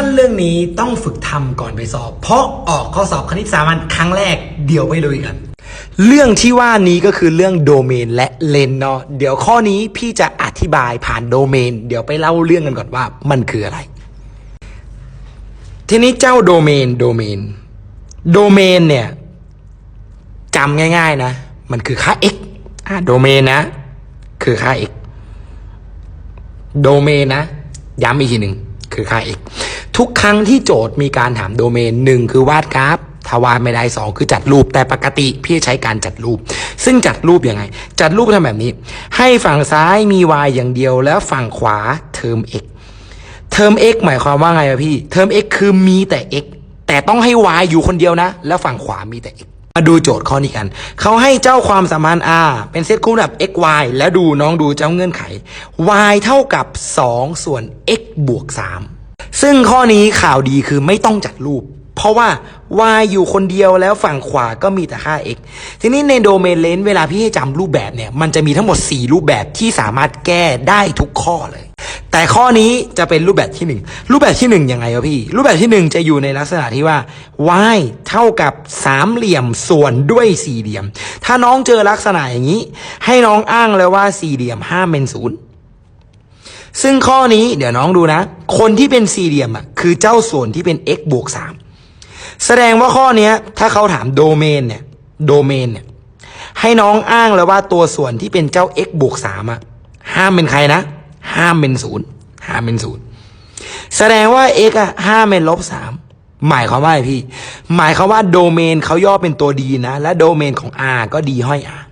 ั่นเรื่องนี้ต้องฝึกทำก่อนไปสอบ เพราะออกข้อสอบคณิตสามัญครั้งแรกเดี๋ยวไปลุยกัน เรื่องที่ว่านี้ก็คือเรื่องโดเมนและเลนเนาะเดี๋ยวข้อนี้พี่จะอธิบายผ่านโดเมน เดี๋ยวไปเล่าเรื่องกันก่อนว่ามันคืออะไร ทีนี้เจ้าโดเมนโดเมนโดเมนเนี่ยจำง่ายๆนะ มันคือค่า x อ่าโดเมนนะ คือค่า x โดเมนนะ ย้ำอีกทีหนึ่งคือค่า x ทุกครั้งที่โจทย์มีการถามโดเมนหนึ่งคือวาดกราฟถ้าวาดไม่ได้สองคือจัดรูปแต่ปกติพี่ใช้การจัดรูป ซึ่งจัดรูปยังไง จัดรูปทำแบบนี้ ให้ฝั่งซ้ายมี y อย่างเดียวแล้วฝั่งขวาเทอม x เทอม x หมายความว่าไงอะพี่ เทอม x คือมีแต่ x แต่ต้องให้ y อยู่คนเดียวนะ แล้วฝั่งขวามีแต่ x มาดูโจทย์ข้อนี้กัน เขาให้เจ้าความสัมพันธ์ r เป็นเซตคู่แบบ x y แล้วดูน้องดูเจ้าเงื่อนไข y เท่ากับ 2 ส่วน x บวก 3 ซึ่งข้อนี้ข่าวดีคือไม่ต้องจัดรูป เพราะว่า y อยู่คนเดียวแล้วฝั่งขวาก็มีแต่ค่า x ทีนี้ในโดเมนเลนเวลาพี่ให้จำรูปแบบเนี่ย มันจะมีทั้งหมด 4 รูปแบบที่สามารถแก้ได้ทุกข้อเลย แต่ข้อนี้จะเป็นรูปแบบที่ 1 รูปแบบที่ 1 ยังไงวะพี่ รูปแบบที่ 1 จะอยู่ในลักษณะที่ว่า y เท่ากับสามเหลี่ยมส่วนด้วยสี่เหลี่ยม ถ้าน้องเจอลักษณะอย่างนี้ ให้น้องอ้างเลยว่าสี่เหลี่ยมห้ามเป็นศูนย์ ซึ่งข้อนี้เดี๋ยวน้องดูนะ คนที่เป็นสี่เหลี่ยมอะคือเจ้าส่วนที่เป็น x บวก3แสดงว่าข้อนี้ถ้าเขาถามโดเมนเนี่ยโดเมนเนี่ยให้น้องอ้างเลยว่าตัวส่วนที่เป็นเจ้า x บวก3อะห้ามเป็นใครนะ ห้ามเป็นศูนย์ห้ามเป็นศูนย์แสดงว่า x อะห้ามเป็นลบสามหมายความว่าอะไรพี่ หมายความว่าโดเมนเขาย่อเป็นตัวดีนะ และโดเมนของ r ก็ดีห้อย r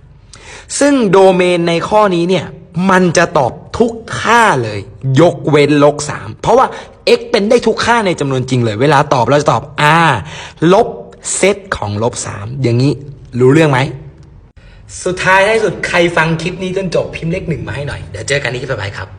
ซึ่งโดเมนในข้อนี้เนี่ย มันจะตอบ ทุกค่าเลย ยกเว้นลบสามเพราะว่า x เป็นได้ทุกค่าในจำนวนจริงเลย เวลาตอบเราจะตอบ r ลบเซตของลบสามอย่างนี้รู้เรื่องไหม สุดท้ายท้ายสุดใครฟังคลิปนี้จนจบพิมพ์เลขหนึ่งมาให้หน่อย เดี๋ยวเจอกันในคลิปต่อไปครับ